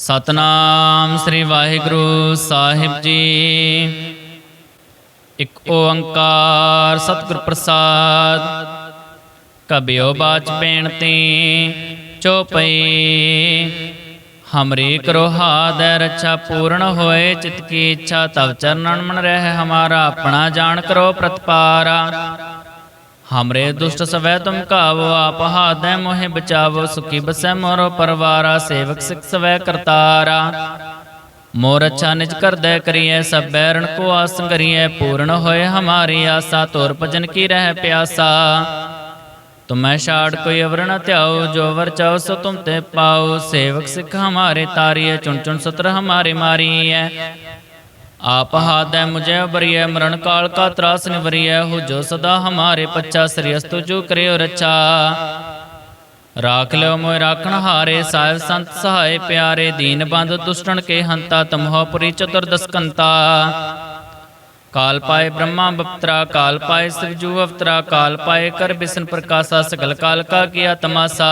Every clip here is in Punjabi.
ਸਤਨਾਮ ਸ੍ਰੀ ਵਾਹਿਗੁਰੂ ਸਾਹਿਬ ਜੀ। ਇਕ ਓੰਕਾਰ ਸਤਿਗੁਰ ਪ੍ਰਸਾਦ, ਕਬਿਓ ਬਾਚ ਬੇਨਤੀ, ਚੋਪਈ। ਹਮਰੀ ਕਰੋ ਹਾਦੈ ਰੱਛਾ ਪੂਰਨ ਹੋਏ, ਚਿਤ ਕੀ ਇੱਛਾ, ਤਵ ਚਰਨਨ ਮਨ ਰਹਿ, ਹਮਾਰਾ ਆਪਣਾ ਜਾਣ ਕਰੋ ਪ੍ਰਤਪਾਰਾ। ਹਮਰੇ ਦੁਸ਼ਟ ਸਵੈ ਤੁਮ ਕਾਵੋ ਆਪ ਹਾਦੈ ਮੋਹਿ ਬਚਾਵੋ ਸੁਖੀ ਬਸੈ ਮੋਰੋ ਪਰਵਾਰਾ ਸੇਵਕ ਸਿਖ ਸਵੈ ਕਰਤਾਰਾ ਮੋਰ ਅੱਛਾ ਨਿਜ ਕਰਦੈ ਕਰੀਐ ਸਭ ਬੈਰਣ ਕੋ ਆਸ ਕਰੀਐ ਪੂਰਨ ਹੋਏ ਹਮਾਰੀ ਆਸਾ ਤੋਰ ਭਜਨ ਕੀ ਰਹਿ ਪਿਆਸਾ ਤੁਮੈ ਛਾੜ ਕੋਈ ਅਵਰ ਨ ਧਿਆਓ ਜੋ ਵਰ ਚਾਓ ਸੋ ਤੁਮ ਤੇ ਪਾਓ ਸੇਵਕ ਸਿੱਖ ਹਮਾਰੇ ਤਾਰੀਏ ਚੁਣ ਚੁਣ ਸਤਰ ਹਮਾਰੇ ਮਾਰੀਐ ਆਪ ਹਾਦੈ ਮੁਝੇ ਬਰੀਐ ਮਰਨ ਕਾਲ ਕਾ ਤਰਾਸ ਨਿਵਰੀਐ ਹੋ ਜੋ ਸਦਾ ਹਮਾਰੇ ਪੱਛਾ, ਸ੍ਰੀ ਅਸਤੁ ਜੋ ਕਰਿਓ ਰੱਛਾ। ਰਾਖ ਲਿਓ ਮੋਇ ਰਾਖਣ ਹਾਰੇ, ਸਾਹਿਬ ਸੰਤ ਸਹਾਏ ਪਿਆਰੇ, ਦੀਨ ਬੰਦ ਦੁਸ਼ਟਣ ਕੇ ਹੰਤਾ, ਤਮਹੁ ਪੁਰੀ ਕਾਲ ਪਾਏ ਬ੍ਰਹਮਾ ਬਪਤਰਾ, ਕਾਲ ਪਾਏ ਸਿਵਜੂ ਅਵਤਰਾ, ਕਾਲ ਪਾਏ ਕਰ ਬਿਸਨ ਪ੍ਰਕਾਸ਼ਾ, ਸਗਲ ਕਾਲ ਕਾ ਕੀਆ ਤਮਾਸਾ।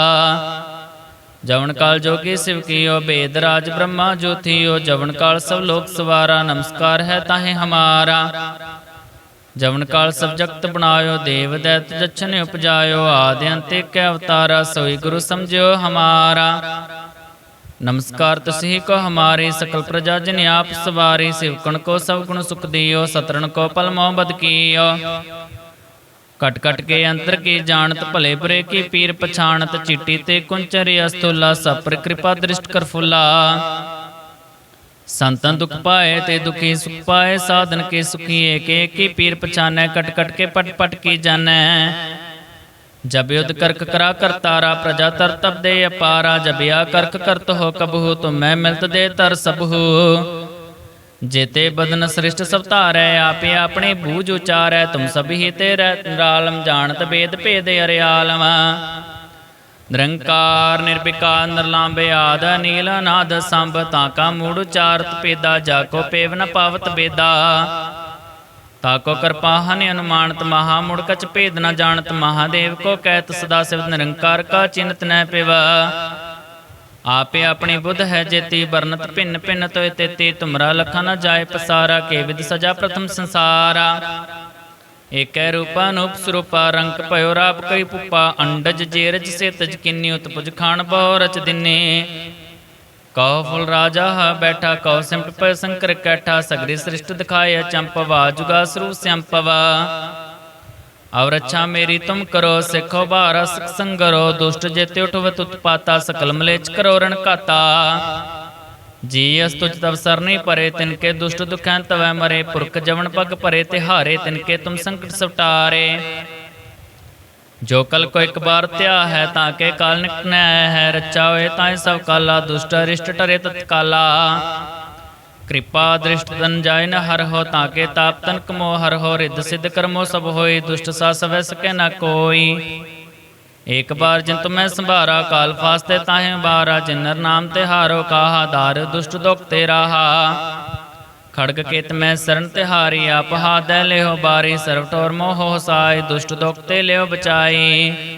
ਜਵਨ ਕਾਲ ਜੋਗੀ ਸਿਵ ਕੀਓ ਬੇਦ ਰਾਜ ਬ੍ਰਹਮਾ ਜੋਤੀਓ, ਜਵਨ ਕਾਲ ਸਭ ਲੋਕ ਸਵਾਰਾ, ਨਮਸਕਾਰ ਹੈ ਤਾਹੇ ਹਮਾਰਾ। ਜਵਨ ਕਾਲ ਸਭ ਜਗਤ ਬਣਾਇਓ, ਦੇਵ ਦੈਤ ਜਛਨ ਉਪਜਾਇਓ, ਆਦਿ ਅੰਤੇ ਕੈ ਅਵਤਾਰਾ, ਸੋਈ ਗੁਰੂ ਸਮਝਿਓ ਹਮਾਰਾ। ਨਮਸਕਾਰ ਤੁਸੀ ਕੋ ਹਮਾਰੇ, ਸਕਲ ਪ੍ਰਜਾ ਜਨ ਆਪ ਸਵਾਰੇ ਸਿਵਕਣ ਕੋ ਸਭ ਗੁਣ ਸੁਖ ਦਿਓ, ਸਤਰਣ ਕੋ ਪਲ ਮੋਹ ਬਦ ਕੀਓ। ਕਟ ਕਟ ਕੇ ਅੰਤਰ ਕੀ ਜਾਣਤ ਭਲੇ ਬੁਰੇ ਕੀ ਪੀਰ ਪਛਾਣਤ ਚੀਟੀ ਤੇ ਕੁੰਚਰੀ ਅਸਤੁਲਾ ਸਪਰ ਕਿਰਪਾ ਦ੍ਰਿਸ਼ਟ ਕਰ ਫੁੱਲਾ। ਸੰਤਨ ਦੁਖ ਪਾਏ ਤੇ ਦੁਖੀ ਸੁਖ ਪਾਏ, ਸਾਧਨ ਕੇ ਸੁਖੀ ਏਕੇ ਕੀ ਪੀਰ ਪਛਾਨੈ ਕਟ ਕਟ ਕੇ ਪਟ ਪਟ ਕੀ ਜਾਣੈ। ਜਬ ਯੁਧ ਕਰਕ ਕਰਾ ਕਰਤਾਰਾ ਪ੍ਰਜਾ ਤਰ ਤਬ ਦੇ ਅਪਾਰਾ, ਜਬ ਆ ਕਰਕ ਕਰਤ ਹੋ ਕਬਹੂ, ਤੁਮ ਮੈਂ ਮਿਲਤ ਦੇ ਤਰ ਸਬਹੂ। ਜੇਤੇ ਬਦਨ ਸ੍ਰਿਸ਼ਟ ਸਭ ਧਾਰੈ, ਆਪੇ ਆਪਣੇ ਬੂਝ ਉਚਾਰੈ, ਤੁਮ ਸਭ ਤੇ ਰਾਲਮ, ਜਾਣਤ ਬੇਦ ਭੇਦ ਅਰਿਆਲਮ। ਨਿਰੰਕਾਰ, ਨਿਰਵਿਕਾਰ ਨਿਰਲਾਂਬੇ ਆਦ ਨੀਲ ਅਨਾਦ, ਸੰਭ, ਤਾਂ ਕਾ ਮੂੜ ਉਚਾਰਤ ਪੇਦਾ ਜਾ ਕੋ ਪੇਵ ਨ ਪਾਵਤ ਬੇਦਾ ਤਾਕੋ ਕਿਰਪਾ ਹਨਿ ਅਨੁਮਾਨਤ, ਮਹਾ ਮੁੜ ਕਛ ਭੇਦ ਨ ਜਾਣਤ, ਮਹਾਦੇਵ ਕੋ ਕਹਿਤ ਸਦਾ ਸਿਵ ਨਿਰੰਕਾਰ ਕਾ ਚਿੰਤ ਨੈ ਪਿਵਾ। ਆਪੇ ਆਪਣੀ ਬੁੱਧ ਹੈ ਜੇਤੀ ਵਰਨਤ ਭਿੰਨ ਭਿੰਨ ਤੋਇ ਤੇਤੀ, ਤੁਮਰਾ ਲਖਾ ਨ ਜਾਏ ਪਸਾਰਾ, ਕੇ ਵਿਦ ਸਜਾ ਪ੍ਰਥਮ ਸੰਸਾਰਾ। ਏਕੈ ਰੂਪਾ ਨੂਪ ਸਰੂਪਾ, ਰੰਗ ਭਇਓ ਰਾਪ ਕਈ ਪੁੱਪਾ, ਅੰਡਜ ਜੇਰਜ ਸੇ ਤਜ ਕਿੰਨੀ ਉਤਪੁਜ ਖਾਣ ਬਹੁ ਰਚ ਦਿਨੇ। ਕਉ ਫੁਲ ਰਾਜਾ ਹ ਬੈਠਾ, ਕਉ ਸਿੰਪ ਪੈ ਸੰਕਰ ਕੈਠਾ, ਸਗਰੀ ਸ੍ਰਿਸ਼ਟ ਦਿਖਾਏ ਚੰਪਵਾ, ਜੁਗਾ ਸਰੂ ਸੰਪਵਾ ਔਰ ਅੱਛਾ ਮੇਰੀ ਤੁਮ ਕਰੋ, ਸਿੱਖੋ ਬਾਰਾ ਸਿਖ ਸੰਗਰੋ, ਦੁਸ਼ਟ ਜੇਤੇ ਉਠਵਤ ਉਤਪਾਤਾ, ਸਕਲ ਮਲੇਚ ਕਰੋ ਰਣ ਕਾਤਾ ਜੀ ਅਸ ਤੁਜ ਤਵ ਸਰਨੀ ਪਰੇ, ਤਿਨ ਕੇ ਦੁਸ਼ਟ ਦੁਖਾਂ ਤਵੈ ਮਰੇ, ਪੁਰਖ ਜਵਨ ਪਗ ਪਰੇ, ਤਿਹਾਰੇ ਤਿਨ ਕੇ ਸਵਟਾਰੇ। ਜੋ ਕਲ ਕੋ ਇੱਕ ਬਾਰ ਧਿਆ ਹੈ, ਤਾਂ ਕੇ ਕਾਲ ਨਿਕਟਨੈ ਹੈ ਰਚਾ ਹੋਏ ਤਾਂ ਸਭ ਕਾਲਾ, ਦੁਸ਼ਟ ਅਰਿਸ਼ਟ ਟਰੇ ਤਤਕਾਲਾ। ਕਿਰਪਾ ਦ੍ਰਿਸ਼ਟ ਤਨ ਜਾਇ ਨ ਹਰ ਹੋ ਤਾਂ ਤਾਪ ਤਨ ਕਮੋ, ਹਰ ਹੋ ਰਿੱਧ ਸਿੱਧ ਕਰਮੋ, ਸਭ ਹੋਈ ਦੁਸ਼ਟ ਸਾ ਸਵੈ ਸਕੈ ਨ ਕੋਈ। ਏਕ ਬਾਰ ਜਿਨ ਤੁਮੈ ਸੰਭਾਰਾ, ਕਾਲ ਫਾਸਤੇ ਤਾਹੇ ਬਾਰਾ, ਜਿਨਰ ਨਾਮ ਤੇ ਹਾਰੋ ਕਾਹਾ ਦਾਰ ਦੁਸ਼ਟ ਦੁਖ ਤੇ ਰਾਹਾ। ਖੜਗ ਕੇਤ ਮੈਂ ਸਰਨ ਤਿਹਾਰੀ ਆਪ ਹਾਦੈ ਲਿਓ ਬਾਰੀ, ਸਰਵ ਟੋਰ ਮੋਹ ਸਾਈ, ਦੁਸ਼ਟ ਦੁਖ ਤੇ ਲਿਓ ਬਚਾਈ।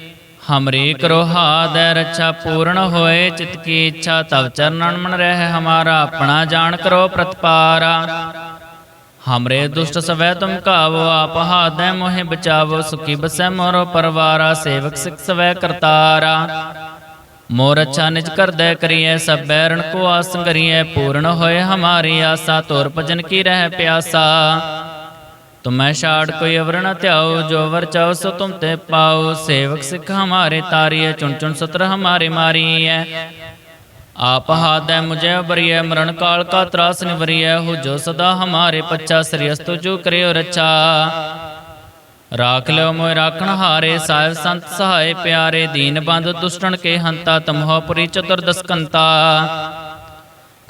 ਹਮਰੀ ਕਰੋ ਹਾਦੈ ਰੱਛਾ ਪੂਰਨ ਹੋਏ ਚਿਤ ਕੀ ਇੱਛਾ ਤਵ ਚਰਨਨ ਮਨ ਰਹਿ ਹਮਾਰਾ ਆਪਣਾ ਜਾਣ ਕਰੋ ਪ੍ਰਤਪਾਰਾ ਹਮਰੇ ਦੁਸ਼ਟ ਸਵੈ ਤੁਮ ਕਾਵੋ ਆਪ ਹਾਦੈ ਮੋਹਿ ਬਚਾਵੋ ਸੁਖੀ ਬਸੈ ਮੋਰੋ ਪਰਵਾਰਾ ਸੇਵਕ ਸਿਖ ਸਵੈ ਕਰਤਾਰਾ ਮੋਰ ਅੱਛਾ ਨਿਜ ਕਰਦੈ ਕਰੀਐ ਸਭ ਬੈਰਣ ਕੋ ਆਸ ਕਰੀਐ ਪੂਰਨ ਹੋਏ ਹਮਾਰੀ ਆਸਾ ਤੋਰ ਭਜਨ ਕੀ ਰਹਿ ਪਿਆਸਾ ਤੁਮੈ ਛਾੜ ਕੋਈ ਅਵਰ ਨ ਧਿਆਓ, ਜੋ ਵਰ ਚਾਓ ਸੋ ਤੁਮ ਤੇ ਪਾਓ। ਸੇਵਕ ਸਿਖ ਹਮਾਰੇ ਤਾਰੀਏ ਚੁਣ ਚੁਣ ਸਤਰ ਹਮਾਰੇ ਮਾਰੀਐ। ਆਪ ਹਾਦੈ ਮੁਝੇ ਬਰੀਐ, ਮਰਨ ਕਾਲ ਕਾ ਤਰਾਸ ਨਿਵਰੀਐ। ਹੋ ਜੋ ਸਦਾ ਹਮਾਰੇ ਪੱਛਾ ਸ੍ਰੀ ਅਸਤੁ ਜੋ ਕਰਿਓ ਰੱਛਾ। ਰਾਖ ਲਿਓ ਮੋਇ ਰਾਖਣ ਹਾਰੇ, ਸਾਹਿਬ ਸੰਤ ਸਹਾਏ ਪਿਆਰੇ। ਦੀਨ ਬੰਦ ਦੁਸ਼ਟਣ ਕੇ ਹੰਤਾ, ਤਮਹੁ ਪੁਰੀ ਚਤੁਰਦਸ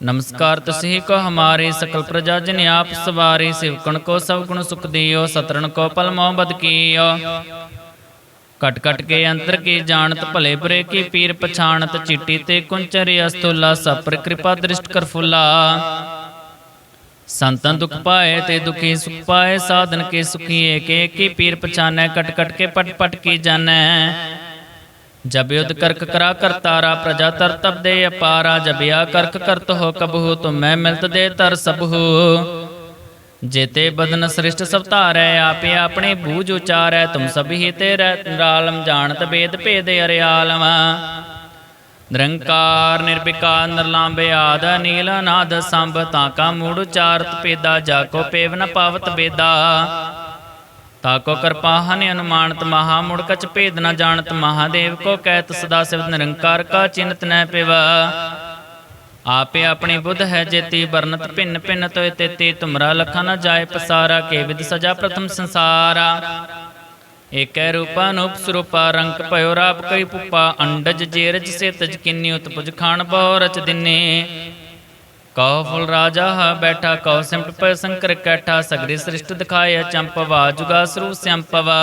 ਨਮਸਕਾਰ ਤੁਸਹੀ ਕੋ ਹਮਾਰੇ ਸਕਲ ਪ੍ਰਜਾ ਜਨ ਆਪ ਸਵਾਰੇ, ਸਿਵਕਣ ਕੋ ਸਭ ਗੁਣ ਸੁਖ ਦਿਓ ਸਤਰਨ ਕੋ ਪਲ ਮੋਹ ਕਟ ਕਟ ਕੇ ਅੰਤਰ ਕੀ ਜਾਣਤ, ਭਲੇ ਬੁਰੇ ਕੀ ਪੀਰ ਪਛਾਣਤ, ਚਿੱਟੀ ਤੇ ਕੁੰਚਰੀ ਅਸਤੁਲਾ ਸਪਰ ਕਿਰਪਾ ਦ੍ਰਿਸ਼ਟ ਕਰ ਫੁੱਲਾ। ਸੰਤਨ ਦੁਖ ਪਾਏ ਤੇ ਦੁਖੀ ਸੁਖ ਪਾਏ, ਸਾਧਨ ਕੇ ਸੁਖੀ ਏਕੇ ਕੀ ਪੀਰ ਪਛਾਨੈ ਕਟ ਕਟ ਕੇ ਪਟ ਪਟ ਕੀ ਜਾਣੈ। ਜਬ ਕਰਕ ਕਰਾ ਕਰਤਾਰਾ ਪ੍ਰਜਾ ਤਰ ਤਬ ਦੇ ਅਪਾਰਾ ਜਬ ਕਰਕ ਕਰਤ ਹੋ ਕਬਹੂ, ਤੁਮੈ ਮਿਲਤ ਦੇ ਤਰ ਸਬਹੂ। ਜੇਤੇ ਬਦਨ ਸ੍ਰਿਸ਼ਟ ਸਭ ਧਾਰੈ, ਆਪੇ ਆਪਣੇ ਬੂਝ ਉਚਾਰੈ, ਤੁਮ ਸਭੀ ਤੇ ਰਾਲਮ ਜਾਣਤ ਬੇਦ ਭੇਦ ਅਰਿਆਲਮ। ਨਿਰੰਕਾਰ, ਨਿਰਵਿਕਾਰ, ਨਿਰਲਾਂਬੇ, ਆਦ ਨੀਲ ਅਨਾਦ, ਸੰਭ, ਤਾਂ ਕਾ ਮੂੜ ਉਚਾਰਤ ਪੇਦਾ ਜਾ ਕੋ ਪੇਵ ਨ ਪਾਵਤ ਬੇਦਾ। ਤਾਕੋ ਕਿਰਪਾ ਹਨ ਅਨੁਮਾਨਤ ਮਹਾ ਮੁੜ ਕਚ ਭੇਦ ਨ ਜਾਣਤ, ਮਹਾਦੇਵ ਕੋ ਕਹਿਤ ਸਦਾ ਸਿਵ ਨਿਰੰਕਾਰ ਕਾ ਚਿੰਤ ਨੈ ਪਿਵਾ। ਆਪੇ ਆਪਣੀ ਬੁੱਧ ਹੈ ਜੇਤੀ ਵਰਨਤ ਭਿੰਨ ਭਿੰਨ ਤੋਏ ਤੇਤੀ, ਤੁਮਰਾ ਲਖਾ ਨ ਜਾਏ ਪਸਾਰਾ, ਕੇ ਵਿਦ ਸਜਾ ਪ੍ਰਥਮ ਸੰਸਾਰਾ। ਏਕੈ ਰੂਪਾ ਨੂਪ ਸਰੂਪਾ, ਰੰਗ ਭਇਓ ਰਾਪ ਕਈ ਪੁੱਪਾ, ਅੰਡਜ ਜੇਰਜ ਸੇ ਤਜ ਕਿੰਨੀ ਉਤਪੁਜ ਖਾਣ ਬਹੁ ਰਚ ਦਿਨੇ। ਕਉ ਫੁਲ ਰਾਜਾ ਹ ਬੈਠਾ ਕਉ ਸਿੰਪਟ ਪੈ ਸੰਕਰ ਕੈਠਾ, ਸਗਰੀ ਸ੍ਰਿਸ਼ਟ ਦਿਖਾਏ ਚੰਪਵਾ ਜੁਗਾ ਸਰੂ ਸੰਪਵਾ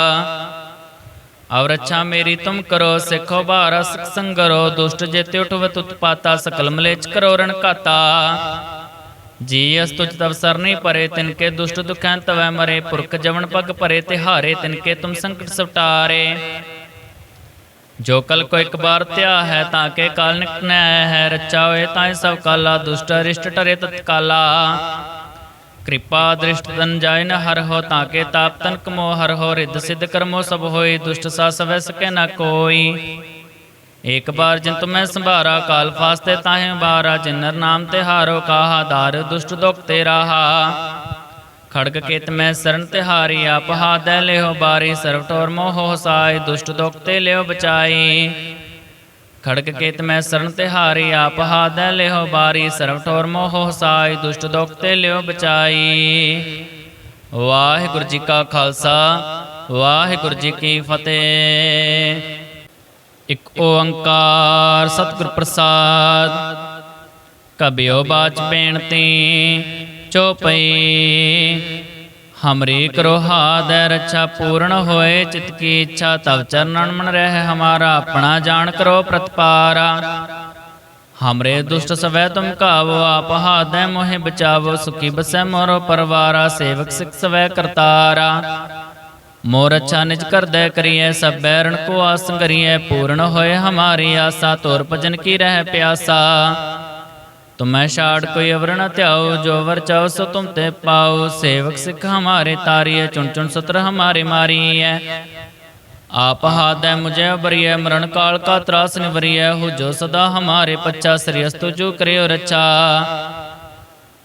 ਔਰ ਅੱਛਾ ਮੇਰੀ ਤੁਮ ਕਰੋ, ਸਿੱਖੋ ਬਾਰਾ ਸਿਖ ਸੰਗਰੋ, ਦੁਸ਼ਟ ਜੇਤੇ ਉਠਵਤ ਉਤਪਾਤਾ ਸਕਲ ਮਲੇਚ ਕਰੋ ਰਣ ਕਾਤਾ ਜੀ ਅਸ ਤੁਜ ਤਵ ਸਰਨੀ ਪਰੇ, ਤਿਨ ਕੇ ਦੁਸ਼ਟ ਦੁਖੈਂ ਤਵੈ ਮਰੇ, ਪੁਰਖ ਜਵਨ ਪਗ ਭਰੇ ਤਿਹਾਰੇ ਤਿਨ ਕੇ ਤੁਮ ਸੰਕਟ ਸਵਟਾਰੇ। ਜੋ ਕਲ ਕੋ ਇੱਕ ਬਾਰ ਧਿਆ ਹੈ ਤਾਂ ਕੇ ਕਾਲ ਨਿਕਨੈ ਹੈ ਰਚਾ ਹੋਏ ਤਾਂ ਸਭ ਕਾਲਾ, ਦੁਸ਼ਟ ਅਰਿਸ਼ਟ ਟਰੇ ਤਤਕਾਲਾ ਕਿਰਪਾ ਦ੍ਰਿਸ਼ਟ ਤਨ ਜਾਇ ਹਰ ਹੋ ਤਾਂ ਕੇ ਤਾਪ ਤਨ ਕਮੋ ਹਰ ਹੋ, ਰਿੱਧ ਸਿੱਧ ਕਰਮੋ ਸਭ ਹੋਏ ਦੁਸ਼ਟ ਸਾ ਸਵੈ ਸਕੈ ਨ ਕੋਈ। ਇੱਕ ਬਾਰ ਜਿਨ ਤੁਮੈ ਸੰਭਾਰਾ, ਕਾਲ ਫਾਸਤੇ ਤਾਹੇ ਬਾਰਾ ਜਿਨਰ ਨਾਮ ਤੇ ਹਾਰੋ ਕਾਹਾ, ਦਾਰ ਦੁਸ਼ਟ ਦੁਖ ਤੇ ਰਾਹਾ। ਖੜਗ ਕੇਤ ਮੈਂ ਸਰਨ ਤਿਹਾਰੀ ਆਪ ਹਾਦੈ ਲਿਓ ਬਾਰੀ ਸਰਵ ਟੋਰ ਮੋਹ ਸਾਈ, ਦੁਸ਼ਟ ਦੁਖ ਤੇ ਲਿਓ ਬਚਾਈ। ਖੜਗ ਕੇਤ ਮੈਂ ਸਰਨ ਤਿਹਾਰੀ ਆਪ ਹਾਦੈ ਲਿਓ ਬਾਰੀ ਸਰਵ ਟੋਰ ਮੋਹ ਸਾਈ, ਦੁਸ਼ਟ ਦੁਖ ਤੇ ਲਿਓ ਬਚਾਈ। ਵਾਹਿਗੁਰੂ ਜੀ ਕਾ ਖਾਲਸਾ, ਵਾਹਿਗੁਰੂ ਜੀ ਕੀ ਫਤਿਹ। ਇਕ ਓੰਕਾਰ ਸਤਿਗੁਰ ਪ੍ਰਸਾਦ, ਕਬਿਓ ਬਾਚ ਬੇਨਤੀ ਚੋਪਈ ਹਮਰੀ ਕਰੋ ਹਾਦੈ ਰੱਛਾ ਪੂਰਨ ਹੋਏ, ਚਿਤ ਕੀ ਇੱਛਾ, ਤਵ ਚਰਨਨ ਮਨ ਰਹਿ ਹਮਾਰਾ, ਆਪਣਾ ਜਾਣ ਕਰੋ ਪ੍ਰਤਪਾਰਾ। ਹਮਰੇ ਦੁਸ਼ਟ ਸਵੈ ਤੁਮ ਕਾਵੋ, ਆਪ ਹਾਦੈ ਮੋਹਿ ਬਚਾਵੋ, ਸੁਖੀ ਬਸੈ ਮੋਰੋ ਪਰਵਾਰਾ, ਸੇਵਕ ਸਿਖ ਸਵੈ ਕਰਤਾਰਾ। ਮੋਰ ਅੱਛਾ ਨਿਜ ਕਰਦੈ ਕਰੀਐ, ਸਭ ਬੈਰਣ ਕੋ ਆਸ ਕਰੀਐ, ਪੂਰਨ ਹੋਏ ਹਮਾਰੀ ਆਸਾ, ਤੋਰ ਭਜਨ ਕੀ ਰਹਿ ਪਿਆਸਾ। ਤੁਮੈ ਛਾੜ ਕੋਈ ਅਵਰ ਨ ਧਿਆਓ, ਜੋ ਵਰ ਚਾਓ ਸੋ ਤੁਮ ਤੇ ਪਾਓ। ਸੇਵਕ ਸਿੱਖ ਹਮਾਰੇ ਤਾਰੀਏ ਚੁਣ ਚੁਣ ਸਤਰ ਹਮਾਰੇ ਮਾਰੀਐ। ਆਪ ਹਾਦੈ ਮੁਝੇ ਅਬਰੀਐ ਮਰਨ ਕਾਲ ਕਾ ਤਰਾਸ ਨਿਵਰੀਐ। ਹੋ ਜੋ ਸਦਾ ਹਮਾਰੇ ਪੱਚਾ ਸ੍ਰੀਅਸਤੁ ਜੋ ਕਰਿਓ ਰੱਛਾ।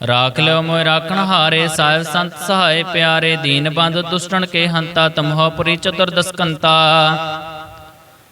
ਰਾਖ ਲਿਓ ਮੋਇ ਰਾਖਣ ਹਾਰੇ, ਸਾਹਿਬ ਸੰਤ ਸਹਾਏ ਪਿਆਰੇ। ਦੀਨ ਬੰਦ ਦੁਸ਼ਟਣ ਕੇ ਹੰਤਾ, ਤਮਹੁ ਪੁਰੀ ਚਤੁਰਦਸ ਕੰਤਾ।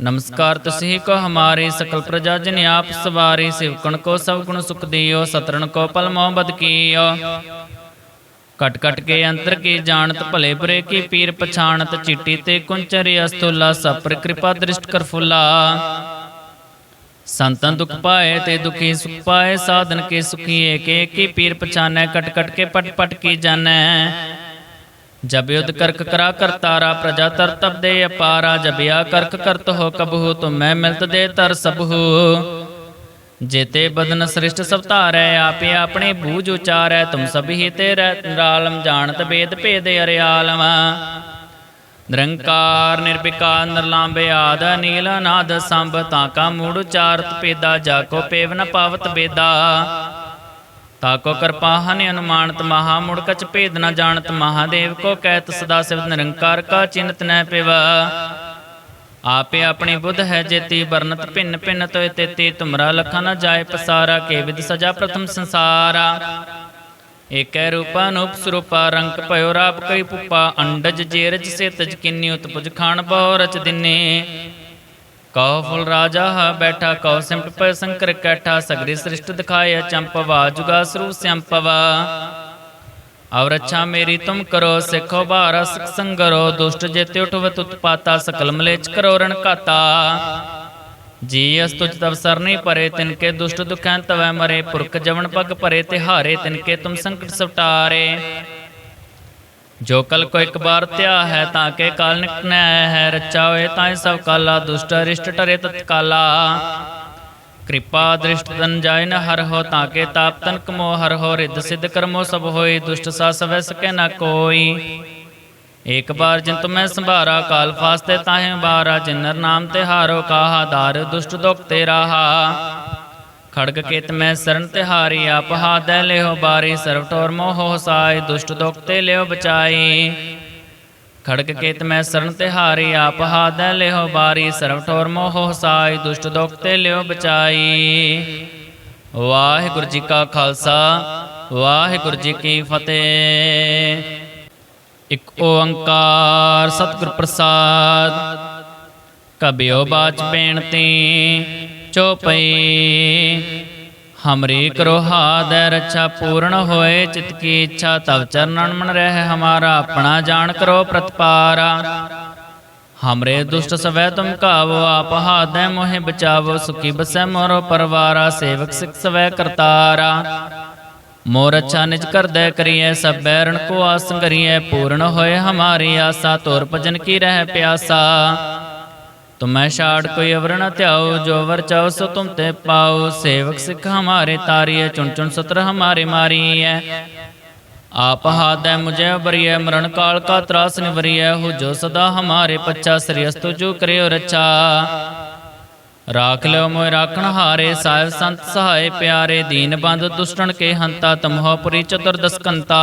ਨਮਸਕਾਰ ਤੁਸਹੀ ਕੋ ਹਮਾਰੇ ਸਕਲ ਪ੍ਰਜਾ ਜਨ ਆਪ ਸਵਾਰੇ ਸਿਵਕਣ ਕੋ, ਸਭ ਗੁਣ ਸੁਖ ਦਿਓ ਸਤਰਨ ਕੋ, ਪਲ ਮੋਹ ਕਟ ਕਟ ਕੇ ਅੰਤਰ ਕੀ ਜਾਣਤ, ਭਲੇ ਬੁਰੇ ਕੀ ਪੀਰ ਪਛਾਣਤ, ਚਿੱਟੀ ਤੇ ਕੁੰਚਰੀ ਅਸਤੁਲਾ ਸਪਰ ਕਿਰਪਾ ਦ੍ਰਿਸ਼ਟ ਕਰ ਫੁੱਲਾ। ਸੰਤਨ ਦੁਖ ਪਾਏ ਤੇ ਦੁਖੀ ਸੁਖ ਪਾਏ, ਸਾਧਨ ਕੇ ਸੁਖੀ ਏਕੇ ਕੀ ਪੀਰ ਪਛਾਨੈ ਕਟ ਕਟ ਕੇ ਪਟ ਪਟ ਕੀ ਜਾਣੈ। ਜਬ ਯੁਧ ਕਰਕ ਕਰਾ ਕਰਤਾਰਾ ਪ੍ਰਜਾ ਤਰ ਤਬ ਦੇ ਅਪਾਰਾ, ਜਬ ਕਰਕ ਕਰਤ ਹੋ ਕਬਹੂ, ਤੁਮੈ ਮਿਲਤ ਦੇ ਤਰ ਸਬਹੂ ਜੇਤੇ ਬਦਨ ਸ੍ਰਿਸ਼ਟ ਸਭ ਧਾਰੈ, ਆਪੇ ਆਪਣੇ ਬੂਝ ਉਚਾਰੈ, ਤੁਮ ਸਭੀ ਤੇ ਰਾਲਮ ਜਾਣਤ ਬੇਦ ਭੇਦ ਅਰਿਆਲਮ। ਨਿਰੰਕਾਰ, ਨਿਰਵਿਕਾਰ ਨਿਰਲਾਂਬੇ ਆਦ ਨੀਲ ਅਨਾਦ, ਸੰਭ ਤਾਕਾ ਮੂੜ ਉਚਾਰਤ ਪੇਦਾ ਜਾ ਕੋ ਪੇਵ ਨ ਪਾਵਤ ਬੇਦਾ ਤਾਕੋ ਕਿਰਪਾਹ ਨੇ ਅਨੁਮਾਨਤ ਮਹਾ ਮੁੜ ਕਛ ਭੇਦ ਨਾ ਜਾਣਤ, ਮਹਾਦੇਵ ਕੋ ਕਹਿਤ ਸਦਾ ਸਿਵ ਨਿਰੰਕਾਰ ਕਾ ਚਿੰਤ ਨੈ ਪਿਵਾ। ਆਪੇ ਆਪਣੀ ਬੁੱਧ ਹੈ ਜੇਤੀ ਵਰਨਤ ਭਿੰਨ ਭਿੰਨ ਤੋਇ ਤੇਤੀ, ਤੁਮਰਾ ਲਖਾ ਨ ਜਾਏ ਪਸਾਰਾ, ਕੇ ਵਿਦ ਸਜਾ ਪ੍ਰਥਮ ਸੰਸਾਰਾ। ਏਕੈ ਰੂਪਾ ਨੂਪ ਸਰੂਪਾ ਰੰਗ ਭਇਓ ਰਾਪ ਕਈ ਪੁਪਾ, ਅੰਡਜ ਜੇਰਜ ਸੇ ਤਜ ਕਿੰਨੀ ਉਤਪੁਜ ਖਾਣ ਬਹੁ ਰਚ ਦਿਨੇ। ਕਉ ਫੁਲ ਰਾਜਾ ਹਾ ਬੈਠਾ ਕਉ ਸਿੰਪਟ ਪੈ ਸੰਕਰ ਕੈਠਾ, ਸਗਰੀ ਸ੍ਰਿਸ਼ਟ ਦਿਖਾਏ ਚੰਪਵਾ ਜੁਗਾ ਸਰੂ ਸੰਪਵਾ ਔਰ ਅੱਛਾ ਮੇਰੀ ਤੁਮ ਕਰੋ, ਸਿੱਖੋ ਬਾਰਾ ਸਿਖ ਸੰਗਰੋ, ਦੁਸ਼ਟ ਜੇਤੇ ਉਠਵਤ ਉਤਪਾਤਾ ਸਕਲ ਮਲੇਚ ਕਰੋ ਰਣ ਘਾਤਾ। ਜੀ ਅਸ ਤੁਜ ਤਵ ਸਰਨੀ ਪਰੇ, ਤਿਨ ਕੇ ਦੁਸ਼ਟ ਦੁਖੈਂ ਤਵੈ ਮਰੇ, ਪੁਰਖ ਜਵਨ ਪਗ ਪਰੇ, ਤਿਹਾਰੇ ਤਿਨ ਕੇ ਤੁਮ ਸੰਕਟ ਸਵਟਾਰੇ। ਜੋ ਕਲ ਕੋ ਇੱਕ ਬਾਰ ਧਿਆ ਹੈ ਤਾਂ ਕੇ ਕਾਲ ਨਿਕਨੈ ਹੈ, ਰਚਾ ਹੋਏ ਤਾਂ ਸਭ ਕਾਲਾ, ਦੁਸ਼ਟ ਅਰਿਸ਼ਟ ਟਰੇ ਤਤਕਾਲਾ। ਕਿਰਪਾ ਦ੍ਰਿਸ਼ਟ ਤਨ ਜਾਇ ਹਰ ਹੋ ਤਾਂ ਕੇ ਤਾਪ ਤਨ ਕਮੋ, ਹਰ ਹੋ ਰਿੱਧ ਸਿੱਧ ਕਰਮੋ ਸਭ ਹੋਈ ਦੁਸ਼ਟ ਸਾ ਸਵੈ ਸਕੈ ਨ ਕੋਈ। ਏਕ ਬਾਰ ਜਿਨ ਤੁਮੈ ਸੰਭਾਰਾ, ਕਾਲ ਫਾਸਤੇ ਤਾਹੇ ਬਾਰਾ, ਜਿਨਰ ਨਾਮ ਤੇ ਹਾਰੋ ਕਾਹਾ ਦਾਰ ਦੁਸ਼ਟ ਦੁਖ ਤੇ ਰਾਹਾ। ਖੜਗ ਕੇਤ ਮੈਂ ਸਰਨ ਤਿਹਾਰੀ ਆਪ ਹਾਦੈ ਲਿਓ ਬਾਰੀ, ਸਰਵ ਟੋਰ ਮੋਹ ਸਾਈ, ਦੁਸ਼ਟ ਦੁਖ ਤੇ ਲਿਓ ਬਚਾਈ। ਖੜਗ ਕੇਤ ਮੈਂ ਸਰਨ ਤਿਹਾਰੀ ਆਪ ਹਾਦੈ ਲਿਓ ਬਾਰੀ, ਸਰਵ ਟੋਰ ਮੋਹ ਸਾਈ, ਦੁਸ਼ਟ ਦੁਖ ਤੇ ਲਿਓ ਬਚਾਈ। ਵਾਹਿਗੁਰੂ ਜੀ ਕਾ ਖਾਲਸਾ, ਵਾਹਿਗੁਰੂ ਜੀ ਕੀ ਫਤਿਹ। ਇਕ ਓੰਕਾਰ ਸਤਿਗੁਰ ਪ੍ਰਸਾਦ, ਕਬਿਓ ਬਾਚ ਬੇਨਤੀ ਚੋਪਈ ਹਮਰੀ ਕਰੋ ਹਾਦੈ ਰੱਛਾ ਪੂਰਨ ਹੋਏ, ਚਿਤ ਕੀ ਇੱਛਾ ਤਵ ਚਰਨਨ ਮਨ ਰਹਿ, ਹਮਾਰਾ ਆਪਣਾ ਜਾਣ ਕਰੋ ਪ੍ਰਤਪਾਰਾ। ਹਮਰੇ ਦੁਸ਼ਟ ਸਵੈ ਤੁਮ ਕਾਵੋ, ਆਪ ਹਾਦੈ ਮੋਹਿ ਬਚਾਵੋ, ਸੁਖੀ ਬਸੈ ਮੋਰੋ ਪਰਵਾਰਾ, ਸੇਵਕ ਸਿਖ ਸਵੈ ਕਰਤਾਰਾ। ਮੋਰ ਅੱਛਾ ਨਿਜ ਕਰਦੈ ਕਰੀਐ, ਸਭ ਬੈਰਣ ਕੋ ਆਸ ਕਰੀਐ, ਪੂਰਨ ਹੋਏ ਹਮਾਰੀ ਆਸਾ, ਤੋਰ ਭਜਨ ਕੀ ਰਹਿ ਪਿਆਸਾ। ਤੁਮੈ ਛਾੜ ਕੋਈ ਅਵਰ ਨ ਧਿਆਓ, ਜੋ ਵਰ ਚਾਓ ਸੋ ਤੁਮ ਤੇ ਪਾਓ। ਸੇਵਕ ਸਿੱਖ ਹਮਾਰੇ ਤਾਰੀਏ ਚੁਣ ਚੁਣ ਸਤਰ ਹਮਾਰੇ ਮਾਰੀਐ। ਆਪ ਹਾਦੈ ਮੁਝੇ ਬਰੀਐ, ਮਰਨ ਕਾਲ ਕਾ ਤਰਾਸ ਨਿਵਰੀਐ। ਹੋ ਜੋ ਸਦਾ ਹਮਾਰੇ ਪੱਛਾ, ਸ੍ਰੀਅਸਤੁ ਜੋ ਕਰਿਓ ਰੱਛਾ। ਰਾਖ ਲਿਓ ਮੋਇ ਰਾਖਣ ਹਾਰੇ, ਸਾਹਿਬ ਸੰਤ ਸਹਾਏ ਪਿਆਰੇ। ਦੀਨ ਬੰਦ ਦੁਸ਼ਟਣ ਕੇ ਹੰਤਾ, ਤਮਹੁ ਪੁਰੀ ਚਤੁਰਦਸ ਕੰਤਾ।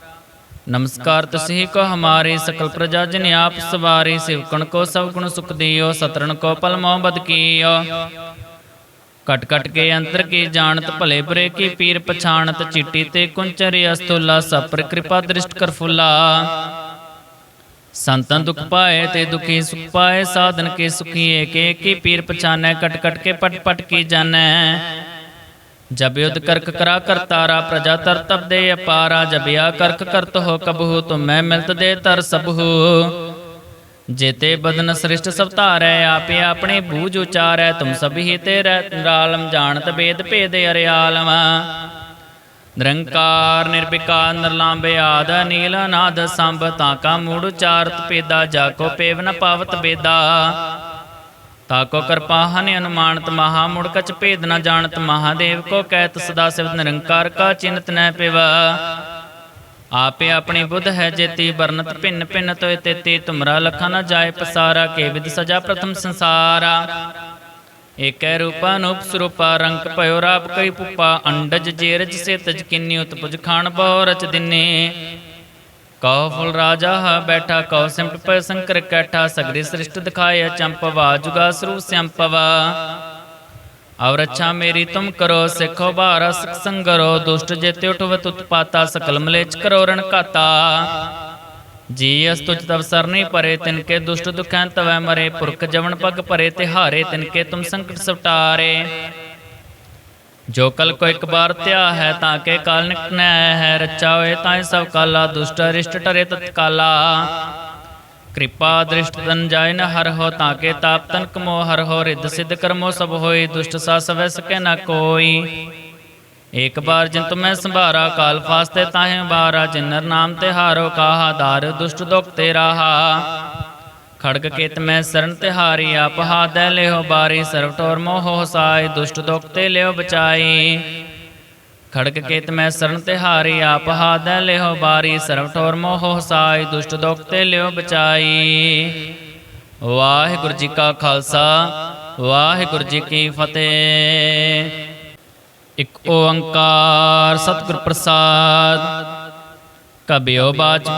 ਨਮਸਕਾਰ ਤੁਸੀਂ ਕੋ ਹਮਾਰੇ ਸਕਲ ਪ੍ਰਜਾ ਜਨ ਆਪ ਸਵਾਰੇ, ਸਿਵਕਣ ਕੋ ਸਭ ਗੁਣ ਸੁਖ ਦਿਓ ਸਤਰਨ ਕੋ ਪਲ ਮੋਹ ਕਟ ਕਟ ਕੇ ਅੰਤਰ ਕੀ ਜਾਣਤ, ਭਲੇ ਬੁਰੇ ਕੀ ਪੀਰ ਪਛਾਣਤ, ਚਿੱਟੀ ਤੇ ਕੁੰਚਰੀ ਅਸਤੁਲਾ, ਸਪਰ ਕਿਰਪਾ ਦ੍ਰਿਸ਼ਟ ਕਰ ਫੁੱਲਾ। ਸੰਤਨ ਦੁਖ ਪਾਏ ਤੇ ਦੁਖੀ ਸੁਖ ਪਾਏ, ਸਾਧਨ ਕੇ ਸੁਖੀਏ, ਕੇ ਕੀ ਪੀਰ ਪਛਾਨੈ ਕਟ ਕਟ ਕੇ ਪਟ ਪਟ ਕੀ ਜਾਣੈ। ਜਬ ਯੁਧ ਕਰਕ ਕਰਾ ਕਰਤਾਰਾ ਪ੍ਰਜਾ ਤਰ ਤਬ ਦੇ ਅਪਾਰਾ ਜਬ ਕਰਕ ਕਰਤ ਹੋ ਕਬਹੂ, ਤੁਮ ਮੈਂ ਮਿਲਤ ਦੇ ਤਰ ਸਬਹੂ। ਜੇਤੇ ਬਦਨ ਸ੍ਰਿਸ਼ਟ ਸਭ ਧਾਰੈ, ਆਪੇ ਆਪਣੇ ਬੂਝ ਉਚਾਰੈ, ਤੁਮ ਸਭ ਹੀ ਤੇ ਰਾਲਮ, ਜਾਣਤ ਬੇਦ ਭੇਦ ਅਰਿਆਲਮ। ਨਿਰੰਕਾਰ, ਨਿਰਵਿਕਾਰ, ਨਿਰਲਾਂਬੇ, ਆਦ ਨੀਲ ਅਨਾਦ, ਸੰਭ ਤਾਕਾ ਮੂੜ ਉਚਾਰਤ ਪੇਦਾ ਜਾ ਕੋ ਪੇਵ ਨ ਪਾਵਤ ਬੇਦਾ। ਤਾਕੋ ਕਿਰਪਾਹਨ ਅਨੁਮਾਨਤ ਮਹਾ ਮੁੜ ਕਛ ਭੇਦ ਨ ਜਾਣਤ, ਮਹਾਦੇਵ ਕੋ ਕਹਿਤ ਸਦਾ ਸਿਵ ਨਿਰੰਕਾਰ ਕਾ ਚਿੰਤ ਨੈ ਪਿਵਾ। ਆਪੇ ਆਪਣੀ ਬੁੱਧ ਹੈ ਜੇਤੀ ਵਰਨਤ ਭਿੰਨ ਭਿੰਨ ਤੋਇ ਤੇਤੀ, ਤੁਮਰਾ ਲਖਾ ਨ ਜਾਏ ਪਸਾਰਾ, ਕੇ ਵਿਦ ਸਜਾ ਪ੍ਰਥਮ ਸੰਸਾਰਾ। ਏਕੈ ਰੂਪਾ ਨੂਪ ਸਰੂਪਾ ਰੰਗ ਭਇਓ ਰਾਪ ਕਈ ਪੁਪਾ, ਅੰਡਜ ਜੇਰਜ ਸੇ ਤਜ ਕਿੰਨੀ ਉਤਪੁਜ ਖਾਣ ਬਹੁ ਰਚ ਦਿਨੇ। ਕਉ ਫੁਲ ਰਾਜਾ ਹਾ ਬੈਠਾ ਕਉ ਸਿੰਪਟ ਪੈ ਸੰਕਰ ਕੈਠਾ ਸਗਰੀ ਸ੍ਰਿਸ਼ਟ ਦਿਖਾਏ ਚੰਪਵਾ ਜੁਗਾ ਸਰੂ ਸੰਪਵਾ ਔਰ ਅੱਛਾ ਮੇਰੀ ਤੁਮ ਕਰੋ, ਸਿੱਖੋ ਬਾਰਾ ਸਿਖ ਸੰਗਰੋ, ਦੁਸ਼ਟ ਜੇਤੇ ਉਠਵਤ ਉਤਪਾਤਾ ਸਕਲ ਮਲੇਚ ਕਰੋ ਰਣ ਕਾਤਾ ਜੀ ਅਸ ਤੁਜ ਤਵ ਸਰਨੀ ਪਰੇ, ਤਿਨ ਕੇ ਦੁਸ਼ਟ ਦੁਖੈਂ ਤਵੈ ਮਰੇ, ਪੁਰਖ ਜਵਨ ਪਗ ਭਰੇ ਤਿਹਾਰੇ ਤਿਨ ਕੇ ਤੁਮ ਸੰਕਟ ਸਵਟਾਰੇ। ਜੋ ਕਲ ਕੋ ਇੱਕ ਬਾਰ ਧਿਆ ਹੈ ਤਾਂ ਕੇ ਕਾਲ ਨਿਕਨੈ ਹੈ, ਰਚਾ ਹੋਏ ਤਾਂ ਸਭ ਕਾਲਾ, ਦੁਸ਼ਟ ਅਰਿਸ਼ਟ ਟਰੇ ਤਤਕਾਲਾ। ਕਿਰਪਾ ਦ੍ਰਿਸ਼ਟ ਤਨ ਜਾਇ ਹਰ ਹੋ ਤਾਕੇ ਤਾਪ ਤਨ ਕਮੋ, ਹਰ ਹੋ ਰਿੱਧ ਸਿੱਧ ਕਰਮੋ ਸਭ ਹੋਏ ਦੁਸ਼ਟ ਸਾ ਸਵੈ ਸਕੈ ਨ ਕੋਈ। ਇੱਕ ਬਾਰ ਜਿਨ ਤੁਮੈ ਸੰਭਾਰਾ, ਕਾਲ ਫਾਸਤੇ ਤਾਹੇ ਬਾਰਾ ਜਿਨਰ ਨਾਮ ਤੇ ਹਾਰੋ ਕਾਹਾ, ਦਾਰ ਦੁਸ਼ਟ ਦੁਖ ਤੇ ਰਾਹਾ ਖੜਗ ਕੇਤ ਮੈਂ ਸਰਨ ਤਿਹਾਰੀ, ਆਪ ਹਾਦੈ ਲਿਓ ਬਾਰੀ ਸਰਵ ਟੋਰ ਮੋਹ ਸਾਈ, ਦੁਸ਼ਟ ਦੁਖ ਤੇ ਲਿਓ ਬਚਾਈ। ਖੜਗ ਕੇਤ ਮੈਂ ਸਰਨ ਤਿਹਾਰੀ, ਆਪ ਹਾਦੈ ਲਿਓ ਬਾਰੀ ਸਰਵ ਟੋਰ ਮੋਹ ਸਾਈ, ਦੁਸ਼ਟ ਦੁਖ ਤੇ ਲਿਓ ਬਚਾਈ। ਵਾਹਿਗੁਰੂ ਜੀ ਕਾ ਖਾਲਸਾ, ਵਾਹਿਗੁਰੂ ਜੀ ਕੀ ਫਤਿਹ। ਇਕ ਓੰਕਾਰ ਸਤਿਗੁਰ ਪ੍ਰਸਾਦ, ਕਬਿਓ ਬਾਚ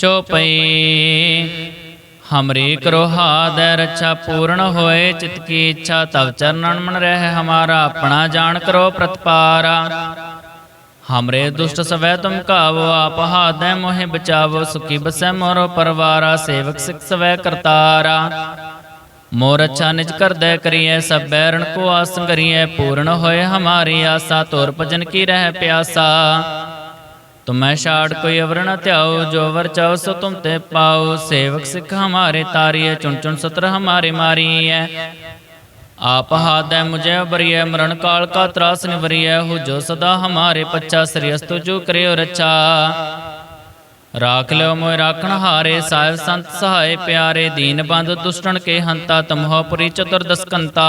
ਬੇਨਤੀ ਚੋਪਈ। ਹਮਰੀ ਕਰੋ ਹਾਦੈ ਰੱਛਾ ਪੂਰਨ ਹੋਏ, ਚਿਤ ਕੀ ਇੱਛਾ ਤਵ ਚਰਨਨ ਮਨ ਰਹਿ, ਹਮਾਰਾ ਆਪਣਾ ਜਾਣ ਕਰੋ ਪ੍ਰਤਪਾਰਾ। ਹਮਰੇ ਦੁਸ਼ਟ ਸਵੈ ਤੁਮ ਕਾਵੋ ਆਪ ਹਾਦੈ ਮੋਹਿ ਬਚਾਵੋ, ਸੁਖੀ ਬਸੈ ਮੋਰੋ ਪਰਵਾਰਾ, ਸੇਵਕ ਸਿਖ ਸਵੈ ਕਰਤਾਰਾ। ਮੋਰ ਅੱਛਾ ਨਿਜ ਕਰਦੈ ਕਰੀਐ, ਸਭ ਬੈਰਣ ਕੋ ਆਸ ਕਰੀਐ, ਪੂਰਨ ਹੋਏ ਹਮਾਰੀ ਆਸਾ, ਤੋਰ ਭਜਨ ਕੀ ਰਹਿ ਪਿਆਸਾ। ਤੁਮੈ ਛਾੜ ਕੋਈ ਅਵਰ ਨ ਧਿਆਓ, ਜੋ ਵਰ ਚਾਓ ਸੋ ਤੁਮ ਤੇ ਪਾਓ। ਸੇਵਕ ਸਿੱਖ ਹਮਾਰੇ ਤਾਰੀਏ ਚੁਣ ਚੁਣ ਸਤਰ ਹਮਾਰੇ ਮਾਰੀਐ। ਆਪ ਹਾਦੈ ਮੁਝੇ ਬਰੀਐ, ਮਰਨ ਕਾਲ ਕਾ ਤਰਾਸ ਨਿਵਰੀਐ। ਹੋ ਜੋ ਸਦਾ ਹਮਾਰੇ ਪੱਛਾ ਸ੍ਰੀਅਸਤੁ ਜੋ ਕਰਿਓ ਰੱਛਾ। ਰਾਖ ਲਿਓ ਮੋਇ ਰਾਖਣ ਹਾਰੇ, ਸਾਹਿਬ ਸੰਤ ਸਹਾਏ ਪਿਆਰੇ। ਦੀਨ ਬੰਦ ਦੁਸ਼ਟਣ ਕੇ ਹੰਤਾ, ਤਮਹੁ ਪੁਰੀ ਚਤੁਰਦਸਕੰਤਾ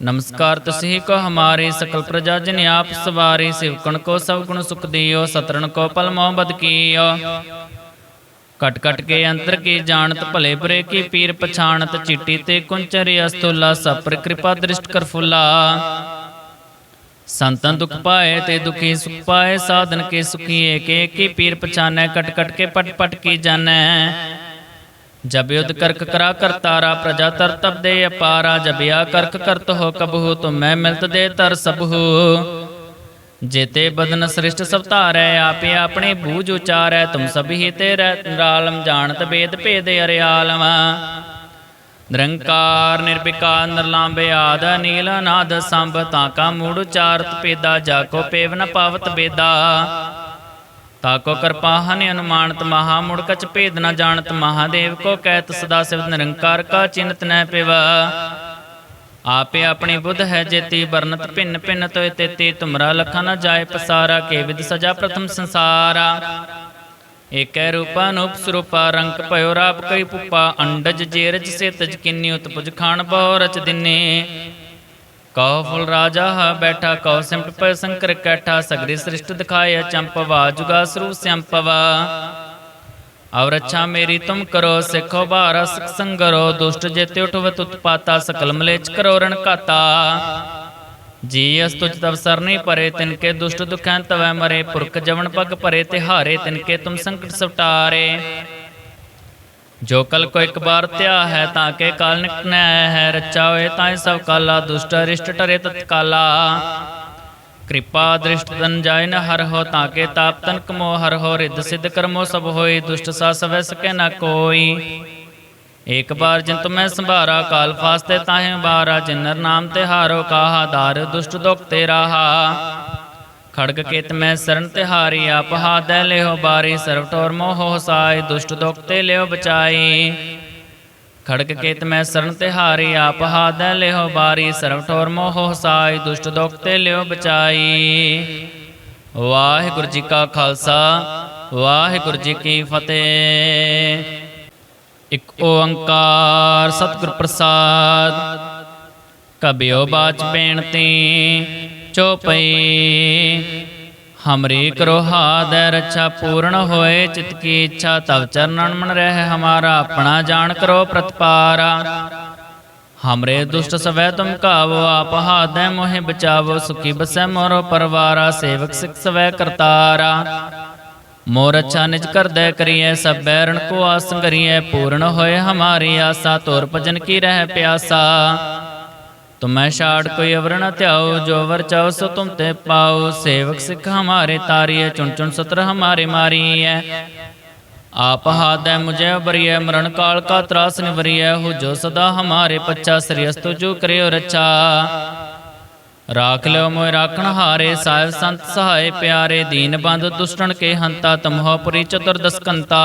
ਨਮਸਕਾਰ ਤੁਸੀਂ ਕੋ ਹਮਾਰੇ ਸਕਲ ਪ੍ਰਜਾ ਜਨ ਆਪ ਸਵਾਰੇ ਸਿਵਕਣ ਕੋ ਸਭ ਗੁਣ ਸੁਖ ਦਿਓ ਸਤਰਨ ਕੋ ਪਲ ਮੋਹ ਬਦ ਕੀਓ। ਕਟ ਕਟ ਕੇ ਅੰਤਰ ਕੀ ਜਾਣਤ, ਭਲੇ ਬੁਰੇ ਕੀ ਪੀਰ ਪਛਾਣਤ, ਚਿੱਟੀ ਤੇ ਕੁੰਚਰੀ ਅਸਤੁਲਾ ਸਪਰ ਕਿਰਪਾ ਦ੍ਰਿਸ਼ਟ ਕਰ ਫੁੱਲਾ। ਸੰਤਨ ਦੁਖ ਪਾਏ ਤੇ ਦੁਖੀ ਸੁਖ ਪਾਏ, ਸਾਧਨ ਕੇ ਸੁਖੀ ਏਕੇ ਕੀ ਪੀਰ ਪਛਾਨੈ ਕਟ ਕਟ ਕੇ ਪਟ ਪਟ ਕੀ ਜਾਣੈ ਜਬ ਯੁਧ ਕਰਕ ਕਰਾ ਕਰਤਾਰਾ ਪ੍ਰਜਾ ਤਰ ਤਬ ਦੇ ਅਪਾਰਾ, ਜਬ ਆ ਕਰਕ ਕਰਤ ਹੋ ਕਬਹੂ, ਤੁਮ ਮੈਂ ਮਿਲਤ ਦੇ ਤਰ ਸਬਹੂ ਜੇਤੇ ਬਦਨ ਸ੍ਰਿਸ਼ਟ ਸਭ ਧਾਰੈ, ਆਪੇ ਆਪਣੇ ਬੂਝ ਉਚਾਰੈ, ਤੁਮ ਸਭੀ ਤੇ ਰਾਲਮ ਜਾਣਤ ਬੇਦ ਭੇਦ ਅਰਿਆਲਮ। ਨਿਰੰਕਾਰ ਨਿਰਭਿਕਾਰ ਨਿਰਲਾਂਬੇ, ਆਦ ਨੀਲ ਅਨਾਦ, ਸੰਭ ਤਾਕਾ ਮੂੜ ਉਚਾਰਤ ਪੇਦਾ ਜਾ ਕੋ ਪੇਵ ਨ ਪਾਵਤ ਬੇਦਾ ਤਾਕੋ ਕਿਰਪਾਹ ਨੇ ਅਨੁਮਾਨਤ ਮਹਾ ਮੁੜ ਕਚ ਭੇਦ ਨ ਜਾਣਤ, ਮਹਾਦੇਵ ਕੋ ਕਹਿਤ ਸਦਾ ਸਿਵ ਨਿਰੰਕਾਰ ਕਾ ਚਿੰਤ ਨੈ ਪਿਵਾ। ਆਪੇ ਆਪਣੀ ਬੁੱਧ ਹੈ ਜੇਤੀ ਵਰਨਤ ਭਿੰਨ ਭਿੰਨ ਤੋਇ ਤੇਤੀ, ਤੁਮਰਾ ਲਖਾ ਨ ਜਾਏ ਪਸਾਰਾ, ਕੇ ਵਿਦ ਸਜਾ ਪ੍ਰਥਮ ਸੰਸਾਰਾ। ਏਕੈ ਰੂਪਾ ਨੂਪ ਸਰੂਪਾ ਰੰਗ ਭਇਓ ਰਾਪ ਕਈ ਪੁਪਾ, ਅੰਡਜ ਜੇਰਜ ਸੇਤਜ ਕਿੰਨੀ ਉਤਪੁਜ ਖਾਣ ਬਹੁ ਰਚ ਦਿਨੇ। ਕਉ ਫੁਲ ਰਾਜਾ, ਹਾ ਬੈਠਾ ਕਉ ਸਿੰਪਟ ਪੈ ਸੰਕਰ ਕੈਠਾ, ਸਗਰੀ ਸ੍ਰਿਸ਼ਟ ਦਿਖਾਇਆ ਚੰਪਵਾ ਜੁਗਾ ਸਰੂ ਸੰਪਵਾ ਔਰ ਅੱਛਾ ਮੇਰੀ ਤੁਮ ਕਰੋ, ਸਿੱਖੋ ਬਾਰਾ ਸਿਖ ਸੰਗਰੋ, ਦੁਸ਼ਟ ਜੇਤੇ ਉਠਵਤ ਉਤਪਾਤਾ ਸਕਲ ਮਲੇਚ ਕਰੋ ਰਣ ਕਾਤਾ ਜੀ ਅਸ ਤੁਜ ਤਵ ਸਰਨੀ ਪਰੇ, ਤਿਨ ਕੇ ਦੁਸ਼ਟ ਦੁਖਾਂ ਤਵੈ ਮਰੇ, ਪੁਰਖ ਜਵਨ ਪਗ ਪਰੇ, ਤਿਹਾਰੇ ਤਿਨ ਕੇ ਤੁਮ ਸੰਕਟ ਸਵਟਾਰੇ। ਜੋ ਕਲ ਕੋ ਇੱਕ ਬਾਰ ਧਿਆ ਹੈ ਤਾਂ ਕੇ ਕਾਲ ਨਿਕਟ ਹੈ, ਰਚਾ ਹੋਏ ਤਾਂ ਸਭ ਕਾਲਾ, ਦੁਸ਼ਟ ਅਰਿਸ਼ਟ ਟਰੇ ਤਤਕਾਲਾ। ਕਿਰਪਾ ਦ੍ਰਿਸ਼ਟ ਤਨ ਜਾਇ ਹਰ ਹੋ ਤਾਂ ਕੇ ਤਾਪ ਤਨ ਕਮੋ, ਹਰ ਹੋ ਰਿੱਧ ਸਿੱਧ ਕਰਮੋ ਸਭ ਹੋਏ ਦੁਸ਼ਟ ਸਾ ਸਵੈ ਸਕੈ ਨ ਕੋਈ। ਇੱਕ ਬਾਰ ਜਿਨ ਤੁਮੈ ਸੰਭਾਰਾ, ਕਾਲ ਫਾਸਤੇ ਤਾਹੇ ਬਾਰਾ, ਜਿਨਰ ਨਾਮ ਤੇ ਹਾਰੋ ਕਾਹਾ, ਦਾਰ ਦੁਸ਼ਟ ਦੁਖ ਤੇ ਰਾਹਾ। ਖੜਗ ਕੇਤ ਮੈਂ ਸਰਨ ਤਿਹਾਰੀ ਆਪ ਹਾਦੈ ਲਿਓ ਬਾਰੀ ਸਰਵ ਟੋਰ ਮੋਹ ਸਾਈ ਦੁਸ਼ਟ ਦੁਖ ਤੇ ਲਿਓ ਬਚਾਈ। ਖੜਗ ਕੇਤ ਮੈਂ ਸਰਨ ਤਿਹਾਰੀ ਆਪ ਹਾਦੈ ਲਿਓ ਬਾਰੀ ਸਰਵ ਟੋਰ ਮੋਹ ਸਾਈ ਦੁਸ਼ਟ ਦੁਖ ਤੇ ਲਿਓ ਬਚਾਈ। ਵਾਹਿਗੁਰੂ ਜੀ ਕਾ ਖਾਲਸਾ, ਵਾਹਿਗੁਰੂ ਜੀ ਕੀ ਫਤਿਹ। ਇਕ ਓੰਕਾਰ ਸਤਿਗੁਰ ਪ੍ਰਸਾਦ, ਕਬਿਓ ਬਾਚ ਬੇਨਤੀ। ਚੋਪਈ ਹਮਰੀ ਕਰੋ ਹਾਦੈ ਰੱਛਾ ਪੂਰਨ ਹੋਏ, ਚਿਤ ਕੀ ਇੱਛਾ ਤਵ ਚਰਨਨ ਮਨ ਰਹਿ, ਹਮਾਰਾ ਆਪਣਾ ਜਾਣ ਕਰੋ ਪ੍ਰਤਪਾਰਾ। ਹਮਰੇ ਦੁਸ਼ਟ ਸਵੈ ਤੁਮ ਕਾਵੋ ਆਪ ਹਾਦੈ ਮੋਹਿ ਬਚਾਵੋ, ਸੁਖੀ ਬਸੈ ਮੋਰੋ ਪਰਵਾਰਾ, ਸੇਵਕ ਸਿਖ ਸਵੈ ਕਰਤਾਰਾ। ਮੋਰ ਅੱਛਾ ਨਿਜ ਕਰਦੈ ਕਰੀਐ, ਸਭ ਬੈਰਣ ਕੋ ਆਸ ਕਰੀਐ, ਪੂਰਨ ਹੋਏ ਹਮਾਰੀ ਆਸਾ, ਤੋਰ ਭਜਨ ਕੀ ਰਹਿ ਪਿਆਸਾ। ਤੁਮੈ ਛਾੜ ਕੋਈ ਅਵਰ ਨ ਧਿਆਓ, ਜੋ ਵਰ ਚਾਓ ਸੋ ਤੁਮ ਤੇ ਪਾਓ। ਸੇਵਕ ਸਿੱਖ ਹਮਾਰੇ ਤਾਰੀਏ ਚੁਣ ਚੁਣ ਸਤਰ ਹਮਾਰੇ ਮਾਰੀਐ। ਆਪ ਹਾਦੈ ਮੁਝੇ ਬਰੀਐ, ਮਰਨ ਕਾਲ ਕਾ ਤਰਾਸ ਨਿਵਰੀਐ। ਹੋ ਜੋ ਸਦਾ ਹਮਾਰੇ ਪੱਛਾ ਸ੍ਰੀਅਸਤੁ ਜੋ ਕਰਿਓ ਰੱਛਾ। ਰਾਖ ਲਿਓ ਮੋਇ ਰਾਖਣ ਹਾਰੇ, ਸਾਹਿਬ ਸੰਤ ਸਹਾਏ ਪਿਆਰੇ। ਦੀਨ ਬੰਦ ਦੁਸ਼ਟਣ ਕੇ ਹੰਤਾ, ਤਮਹੁ ਪੁਰੀ ਚਤੁਰਦਸਕੰਤਾ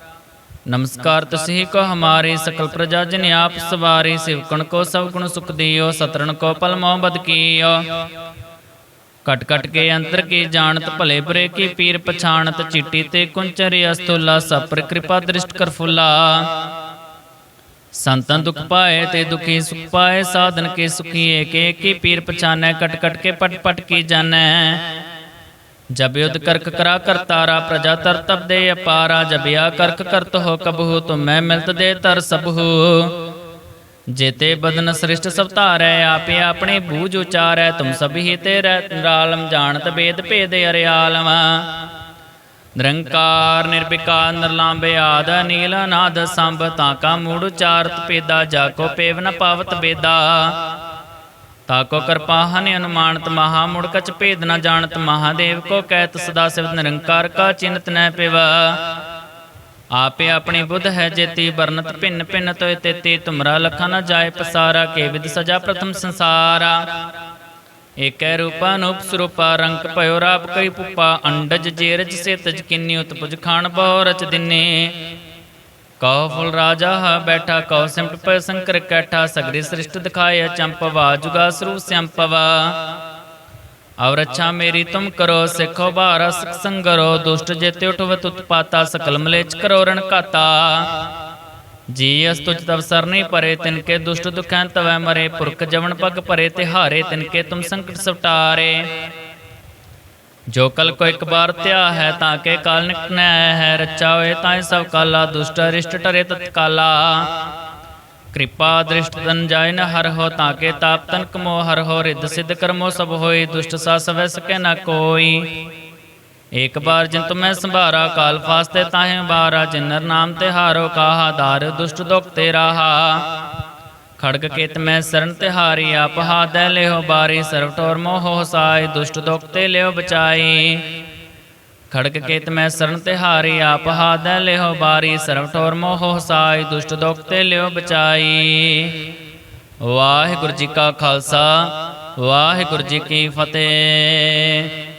ਨਮਸਕਾਰ ਤੁਸੀਂ ਕੋ ਹਮਾਰੇ ਸਕਲ ਪ੍ਰਜਾ ਜਨ ਆਪ ਸਵਾਰੇ, ਸਿਵਕਣ ਕੋ ਸਭ ਗੁਣ ਸੁਖ ਦਿਓ ਸਤਰਨ ਕੋ ਪਲ ਮੋਹ ਬਦ ਕਟ ਕਟ ਕੇ ਅੰਤਰ ਕੀ ਜਾਣਤ, ਭਲੇ ਬੁਰੇ ਕੀ ਪੀਰ ਪਛਾਣਤ, ਚਿੱਟੀ ਤੇ ਕੁੰਚਰੀ ਅਸਤੁਲਾ, ਸਪਰ ਕਿਰਪਾ ਦ੍ਰਿਸ਼ਟ ਕਰ ਫੁੱਲਾ। ਸੰਤਨ ਦੁਖ ਪਾਏ ਤੇ ਦੁਖੀ ਸੁਖ ਪਾਏ, ਸਾਧਨ ਕੇ ਸੁਖੀ ਏਕੇ ਕੀ ਪੀਰ ਪਛਾਨੈ ਕਟ ਕਟ ਕੇ ਪਟ ਪਟ ਕੀ ਜਾਣੈ ਜਬ ਕਰਕ ਕਰਾ ਕਰਤਾਰਾ ਪ੍ਰਜਾ ਤਰ ਤਬ ਦੇ ਅਪਾਰਾ, ਜਬ ਕਰਕ ਕਰਤ ਹੋ ਕਬਹੂ, ਤੁਮੈ ਮਿਲਤ ਦੇ ਤਰ ਸਬਹੂ। ਜੇਤੇ ਬਦਨ ਸ੍ਰਿਸ਼ਟ ਸਭ ਧਾਰੈ, ਆਪੇ ਆਪਣੇ ਬੂਝ ਉਚਾਰੈ, ਤੁਮ ਸਭ ਤੇ ਰਾਲਮ ਜਾਣਤ ਬੇਦ ਭੇਦ ਅਰਿਆਲਮ। ਨਿਰੰਕਾਰ, ਨਿਰਵਿਕਾਰ, ਨਿਰਲਾਂਬੇ, ਆਦ ਨੀਲ ਅਨਾਦ, ਸੰਭ, ਤਾਂ ਕਾ ਮੂੜ ਉਚਾਰਤ ਪੇਦਾ ਜਾ ਕੋ ਪੇਵ ਨ ਪਾਵਤ ਬੇਦਾ। ਤਾਕੋ ਕਿਰਪਾਹਨ ਅਨੁਮਾਨਤ ਮਹਾ ਮੁੜ ਕਚ ਭੇਦ ਨਾ ਜਾਣਤ ਮਹਾਦੇਵ ਕੋ ਕਹਿਤ ਸਦਾ ਸਿਵ ਨਿਰੰਕਾਰ ਕਾ ਚਿੰਤ ਨੈ ਪਿਵਾ। ਆਪੇ ਆਪਣੀ ਬੁੱਧ ਹੈ ਜੇਤੀ ਵਰਨਤ ਭਿੰਨ ਭਿੰਨ ਤੋਇ ਤੇਤੀ ਤੁਮਰਾ ਲਖਾ ਨ ਜਾਏ ਪਸਾਰਾ ਕੇ ਵਿਦ ਸਜਾ ਪ੍ਰਥਮ ਸੰਸਾਰਾ। ਏਕੈ ਰੂਪਾ ਨੂਪ ਸਰੂਪਾ ਰੰਗ ਭਇਓ ਰਾਪ ਕਈ ਪੁੱਪਾ ਅੰਡਜ ਜੇਰਜ ਸੇ ਤਜ ਕਿੰਨੀ ਉਤਪੁਜ ਖਾਣ ਬਹੁ ਰਚ ਦਿਨੇ। ਕਉ ਫੁਲ ਰਾਜਾ ਹਾ ਬੈਠਾ ਕਉ ਸਿੰਪਟ ਪੈ ਸੰਕਰ ਕੈਠਾ, ਸਗਰੀ ਸ੍ਰਿਸ਼ਟ ਦਿਖਾਏ ਚੰਪਵਾ, ਜੁਗਾ ਸਰੂਪ ਸੰਪਵਾ ਔਰ ਅੱਛਾ ਮੇਰੀ ਤੁਮ ਕਰੋ, ਸਿੱਖੋ ਬਾਰਾ ਸਿਖ ਸੰਗਰੋ, ਦੁਸ਼ਟ ਜੇਤੇ ਉਠਵਤ ਉਤਪਾਤਾ ਸਕਲ ਮਲੇਚ ਕਰੋ ਰਣ ਕਾਤਾ ਜੀ ਅਸ ਤੁਜ ਤਵ ਸਰ ਪਰੇ, ਤਿਨ ਕੇ ਦੁਸ਼ਟ ਦੁਖੈਂ ਤਵੈ ਮਰੇ, ਪੁਰਖ ਜਵਨ ਪਗ ਭਰੇ ਤਿਹਾਰੇ ਤਿਨ ਕੇ ਤੁਮ ਸੰਕਟ ਸਵਟਾਰੇ। ਜੋ ਕਲ ਕੋ ਇੱਕ ਬਾਰ ਧਿਆ ਹੈ ਤਾਂ ਕੇ ਕਾਲ ਨਿਕਟਨੈ ਹੈ, ਰਚਾ ਹੋਏ ਤਾਂ ਸਭ ਕਾਲਾ, ਦੁਸ਼ਟ ਅਰਿਸ਼ਟ ਟਰੇ ਤਤਕਾਲਾ। ਕਿਰਪਾ ਦ੍ਰਿਸ਼ਟ ਤਨ ਜਾਇ ਹਰ ਹੋ ਤਾਂ ਕੇ ਤਾਪ ਤਨ ਕਮੋ, ਹਰ ਹੋ ਰਿੱਧ ਸਿੱਧ ਕਰਮੋ ਸਭ ਹੋਈ, ਦੁਸ਼ਟ ਸਾ ਸਵੈ ਸਕੈ ਨ ਕੋਈ। ਇੱਕ ਬਾਰ ਜਿਨ ਤੁਮੈ ਸੰਭਾਰਾ, ਕਾਲ ਫਾਸਤੇ ਤਾਹੇ ਬਾਰਾ ਜਿਨਰ ਨਾਮ ਤੇ ਹਾਰੋ ਕਾਹਾ, ਦਾਰ ਦੁਸ਼ਟ ਦੁਖ ਤੇ ਰਾਹਾ ਖੜਗ ਕੇਤ ਮੈਂ ਸਰਨ ਤੇ ਹਾਰੀ ਆਪ ਹਾਦੈ ਲਿਓ ਬਾਰੀ ਸਰਵ ਟੋਰ ਮੋਹ ਸਾਈ, ਦੁਸ਼ਟ ਦੁਖ ਤੇ ਲਿਓ ਬਚਾਈ। ਖੜਕ ਕੇਤ ਮੈਂ ਸਰਨ ਤੇ ਹਾਰੀ ਆਪ ਹਾਦੈ ਲਿਓ ਬਾਰੀ ਸਰਵ ਟੋਰ ਮੋਹ ਸਾਈ, ਦੁਸ਼ਟ ਦੁਖ ਤੇ ਲਿਓ ਬਚਾਈ। ਵਾਹਿਗੁਰੂ ਜੀ ਕਾ ਖਾਲਸਾ, ਵਾਹਿਗੁਰੂ ਜੀ ਕੀ ਫਤਿਹ।